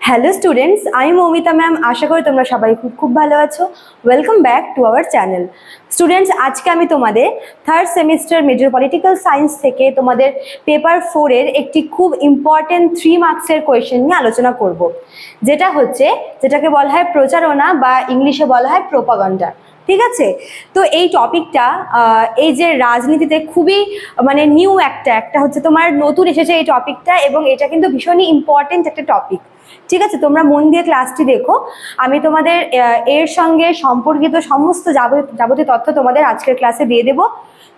Hello students আমি Moumita ma'am আশা করি তোমরা সবাই খুব খুব ভালো আছো। Welcome back to our channel students আজকে আমি তোমাদের third semester major political science থেকে তোমাদের পেপার ফোরের একটি খুব ইম্পর্টেন্ট থ্রি মার্কসের কোয়েশ্চেন নিয়ে আলোচনা করব। যেটা হচ্ছে, যেটাকে বলা হয় প্রচারণা বা ইংলিশে বলা হয় প্রোপাগন্ডা ঠিক আছে? তো এই টপিকটা এই যে রাজনীতিতে খুবই মানে নিউ একটা একটা হচ্ছে তোমার নতুন এসেছে এই টপিকটা এবং এটা কিন্তু ভীষণই ইম্পর্টেন্ট একটা টপিক ঠিক আছে, তোমরা মন দিয়ে ক্লাসটি দেখো। আমি তোমাদের এর সঙ্গে সম্পর্কিত সমস্ত যাবতীয় তথ্য তোমাদের আজকের ক্লাসে দিয়ে দেবো।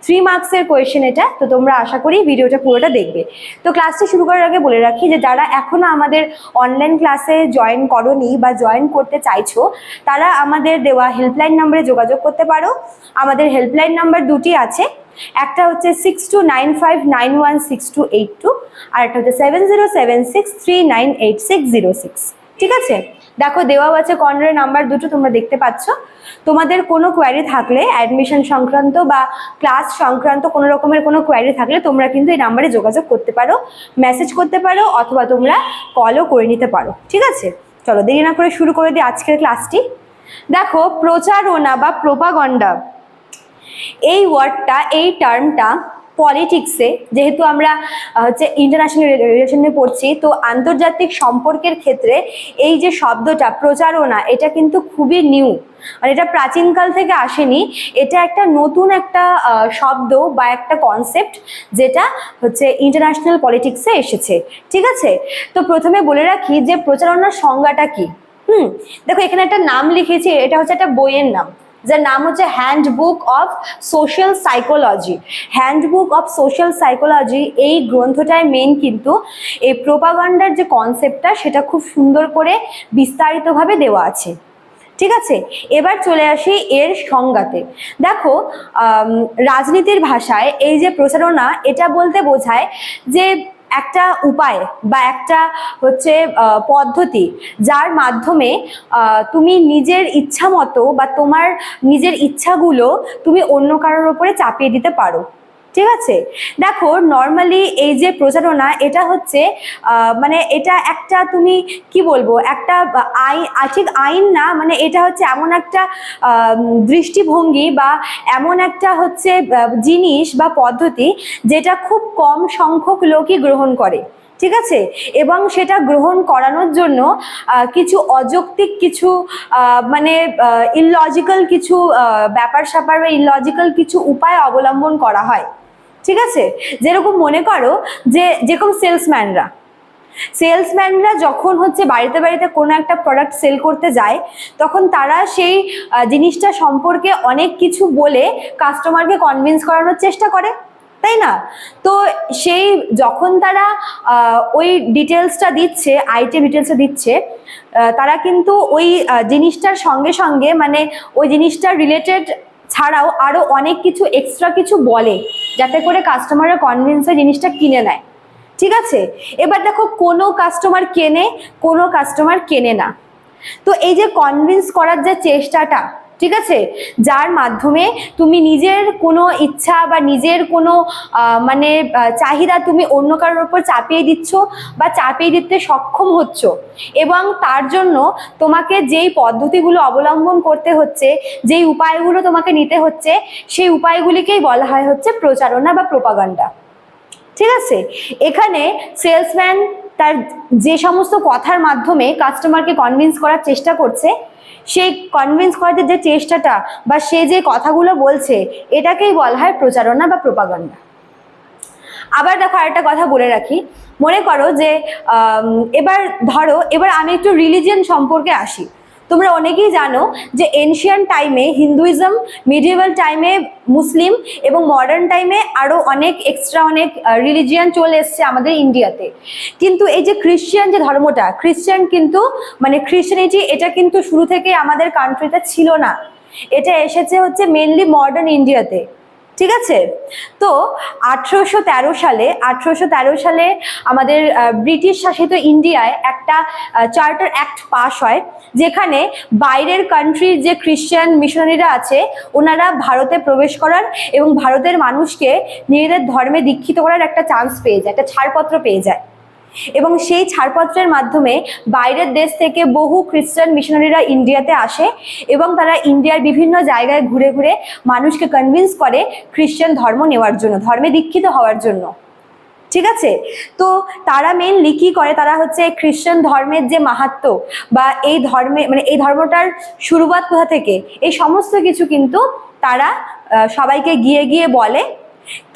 থ্রি মার্কসের কোয়েশ্চেন এটা, তো তোমরা আশা করি ভিডিওটা পুরোটা দেখবে। তো ক্লাসটি শুরু করার আগে বলে রাখি যে, যারা এখনও আমাদের অনলাইন ক্লাসে জয়েন করনি বা জয়েন করতে চাইছো, তারা আমাদের দেওয়া হেল্পলাইন নম্বরে যোগাযোগ করতে পারো। আমাদের হেল্পলাইন নাম্বার দুটি আছে। একটা হচ্ছে six two nine five nine one six two eight two আর একটা হচ্ছে seven zero seven six three nine eight six zero six ঠিক আছে? দেখো দেওয়াও আছে কর্নারের নাম্বার দুটো, তোমরা দেখতে পাচ্ছ। তোমাদের কোনো কোয়ারি থাকলে অ্যাডমিশন সংক্রান্ত বা ক্লাস সংক্রান্ত কোনো রকমের কোনো কোয়ারি থাকলে তোমরা কিন্তু এই নাম্বারে যোগাযোগ করতে পারো মেসেজ করতে পারো, অথবা তোমরা কলও করে নিতে পারো। ঠিক আছে? চলো, দেরি না করে শুরু করে দিই আজকের ক্লাসটি দেখো, প্রচারণা বা প্রোপাগন্ডা এই ওয়ার্ডটা, এই টার্মটা পলিটিক্সে, যেহেতু আমরা হচ্ছে ইন্টারন্যাশনাল রিলেশনে পড়ছি, তো আন্তর্জাতিক সম্পর্কের ক্ষেত্রে এই যে শব্দটা, প্রচারণা, এটা কিন্তু খুবই নিউ মানে এটা প্রাচীনকাল থেকে আসেনি, এটা একটা নতুন একটা শব্দ বা একটা কনসেপ্ট যেটা হচ্ছে ইন্টারন্যাশনাল পলিটিক্সে এসেছে। ঠিক আছে? তো প্রথমে বলে রাখি যে প্রচারণার সংজ্ঞাটা কি? হুম, দেখো এখানে একটা নাম লিখেছি, এটা হচ্ছে একটা বইয়ের নাম। যার নাম হচ্ছে handbook of social psychology handbook of social psychology এই গ্রন্থটায় মেন কিন্তু এই প্রোপাগান্ডার যে কনসেপ্টটা সেটা খুব সুন্দর করে বিস্তারিতভাবে দেওয়া আছে। ঠিক আছে? এবার চলে আসি এর সংজ্ঞাতে। দেখো রাজনীতির ভাষায় এই যে প্রচারণা, এটা বলতে বোঝায় যে একটা উপায় বা একটা, হচ্ছে পদ্ধতি যার মাধ্যমে তুমি নিজের ইচ্ছা মতো বা তোমার নিজের ইচ্ছাগুলো তুমি অন্য কারোর ওপরে চাপিয়ে দিতে পারো। ঠিক আছে? দেখো নর্মালি এই যে প্রচারণা, এটা হচ্ছে মানে এটা একটা তুমি কি বলব, একটা আইন ঠিক আইন না মানে এটা হচ্ছে এমন একটা দৃষ্টিভঙ্গি বা এমন একটা হচ্ছে জিনিস বা পদ্ধতি যেটা খুব কম সংখ্যক লোকই গ্রহণ করে, ঠিক আছে? এবং সেটা গ্রহণ করানোর জন্য কিছু অযৌক্তিক কিছু মানে ইললজিক্যাল কিছু ব্যাপার স্যাপার বা ইললজিক্যাল কিছু উপায় অবলম্বন করা হয়। ঠিক আছে? যেরকম মনে করো যে যেরকম সেলসম্যানরা সেলসম্যানরা যখন হচ্ছে বাড়িতে বাড়িতে কোনো একটা প্রোডাক্ট সেল করতে যায়, তখন তারা সেই জিনিসটা সম্পর্কে অনেক কিছু বলে কাস্টমারকে কনভিন্স করানোর চেষ্টা করে, তাই না? তো সেই যখন তারা ওই ডিটেলসটা দিচ্ছে আইটেম ডিটেলসটা দিচ্ছে তারা কিন্তু ওই জিনিসটার সঙ্গে সঙ্গে মানে ওই জিনিসটার রিলেটেড ছাড়াও আরও অনেক কিছু এক্সট্রা কিছু বলে, যাতে করে কাস্টমাররা কনভিন্স হয়ে জিনিসটা কিনে নেয়। ঠিক আছে? এবার দেখো কোনো কাস্টমার কেনে, কোনো কাস্টমার কেনে না। তো এই যে কনভিন্স করার যে চেষ্টাটা ঠিক আছে? যার মাধ্যমে তুমি নিজের কোনো ইচ্ছা বা নিজের কোনো মানে চাহিদা তুমি অন্য কারোর উপর চাপিয়ে দিচ্ছ বা চাপিয়ে দিতে সক্ষম হচ্ছ। এবং তার জন্য তোমাকে যেই পদ্ধতিগুলো অবলম্বন করতে হচ্ছে, যেই উপায়গুলো তোমাকে নিতে হচ্ছে, সেই উপায়গুলিকেই বলা হয় হচ্ছে প্রচারণা বা প্রোপাগান্ডা। ঠিক আছে? এখানে সেলসম্যান তার যে সমস্ত কথার মাধ্যমে কাস্টমারকে কনভিন্স করার চেষ্টা করছে সেই কনভিন্স করার যে চেষ্টাটা বা সে যে কথাগুলো বলছে, এটাকেই বলা হয় প্রচারণা বা প্রোপাগান্ডা আবার দেখো আরেকটা কথা বলে রাখি। মনে করো যে এবার ধরো, এবার আমি একটু রিলিজিয়ান সম্পর্কে আসি। তোমরা অনেকেই জানো যে এনশিয়ান টাইমে হিন্দুইজম মিডিয়েভাল টাইমে মুসলিম এবং মডার্ন টাইমে আরও অনেক এক্সট্রা অনেক রিলিজিয়ান চলে এসছে আমাদের ইন্ডিয়াতে কিন্তু এই যে খ্রিশ্চিয়ান যে ধর্মটা খ্রিশ্চান কিন্তু মানে খ্রিশ্চানিটি এটা কিন্তু শুরু থেকে আমাদের কান্ট্রিতে ছিল না। এটা এসেছে হচ্ছে মেনলি মডার্ন ইন্ডিয়াতে ঠিক আছে? তো আঠেরোশো তেরো সালে, আঠেরোশো তেরো সালে আমাদের ব্রিটিশ শাসিত ইন্ডিয়ায় একটা চার্টার অ্যাক্ট পাস হয়, যেখানে বাইরের কান্ট্রির যে খ্রিশ্চান মিশনারিরা আছে, ওনারা ভারতে প্রবেশ করার এবং ভারতের মানুষকে নিজেদের ধর্মে দীক্ষিত করার একটা চান্স পেয়ে যায়, একটা ছাড়পত্র পেয়ে যায়। এবং সেই ছাড়পত্রের মাধ্যমে বাইরের দেশ থেকে বহু খ্রিস্টান মিশনারিরা ইন্ডিয়াতে আসে এবং তারা ইন্ডিয়ার বিভিন্ন জায়গায় ঘুরে ঘুরে মানুষকে কনভিন্স করে খ্রিস্টান ধর্ম নেওয়ার জন্য, ধর্মে দীক্ষিত হওয়ার জন্য। ঠিক আছে? তো তারা মেনলি কি করে? তারা হচ্ছে খ্রিস্টান ধর্মের যে মাহাত্ম বা এই ধর্মে মানে এই ধর্মটার শুরুয়াত কোথা থেকে? এই সমস্ত কিছু কিন্তু তারা সবাইকে গিয়ে গিয়ে বলে।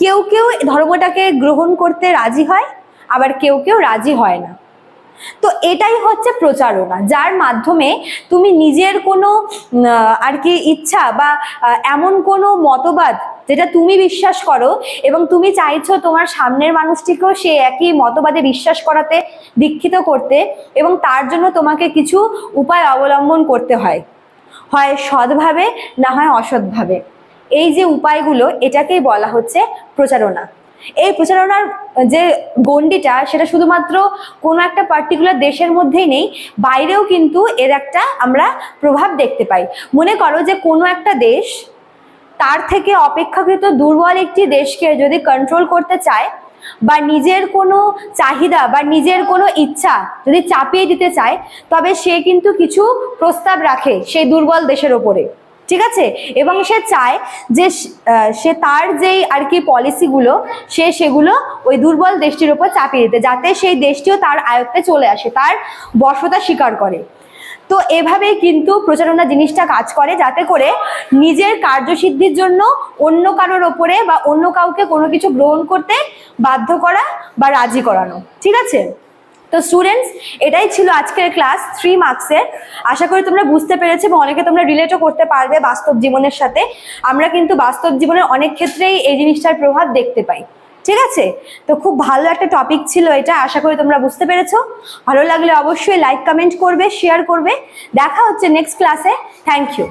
কেউ কেউ ধর্মটাকে গ্রহণ করতে রাজি হয় আবার কেউ কেউ রাজি হয় না। তো এটাই হচ্ছে প্রচারণা, যার মাধ্যমে তুমি নিজের কোনো আর কি ইচ্ছা বা এমন কোনো মতবাদ যেটা তুমি বিশ্বাস করো এবং তুমি চাইছো তোমার সামনের মানুষটিকেও সে একই মতবাদে বিশ্বাস করাতে, দীক্ষিত করতে এবং তার জন্য তোমাকে কিছু উপায় অবলম্বন করতে হয়। হয় সৎভাবে না হয় অসৎভাবে। এই যে উপায়গুলো, এটাকেই বলা হচ্ছে প্রচারণা। এই প্রচারণার যে গণ্ডিটা, সেটা শুধুমাত্র কোনো একটা পার্টিকুলার দেশের মধ্যেই নেই, বাইরেও কিন্তু এর একটা আমরা প্রভাব দেখতে পাই। মনে করো যে কোনো একটা দেশ তার থেকে অপেক্ষাকৃত দুর্বল একটি দেশকে যদি কন্ট্রোল করতে চায় বা নিজের কোনো চাহিদা বা নিজের কোনো ইচ্ছা যদি চাপিয়ে দিতে চায়, তবে সে কিন্তু কিছু প্রস্তাব রাখে সেই দুর্বল দেশের ওপরে। ঠিক আছে? এবং সে চায় যে সে তার যেই আর কি পলিসিগুলো সে সেগুলো ওই দুর্বল দেশটির ওপর চাপিয়ে দিতে, যাতে সেই দেশটিও তার আয়ত্তে চলে আসে, তার বশতা স্বীকার করে। তো এভাবেই কিন্তু প্রচারণা জিনিসটা কাজ করে, যাতে করে নিজের কার্যসিদ্ধির জন্য অন্য কারোর ওপরে বা অন্য কাউকে কোনো কিছু গ্রহণ করতে বাধ্য করা বা রাজি করানো। ঠিক আছে? তো স্টুডেন্টস এটাই ছিল আজকের ক্লাস থ্রি মার্কসের আশা করি তোমরা বুঝতে পেরেছ এবং অনেকে তোমরা রিলেটও করতে পারবে বাস্তব জীবনের সাথে। আমরা কিন্তু বাস্তব জীবনের অনেক ক্ষেত্রেই এই জিনিসটার প্রভাব দেখতে পাই। ঠিক আছে? তো খুব ভালো একটা টপিক ছিল এটা, আশা করি তোমরা বুঝতে পেরেছ। ভালো লাগলে অবশ্যই লাইক কমেন্ট করবে শেয়ার করবে। দেখা হচ্ছে নেক্সট ক্লাসে থ্যাংক ইউ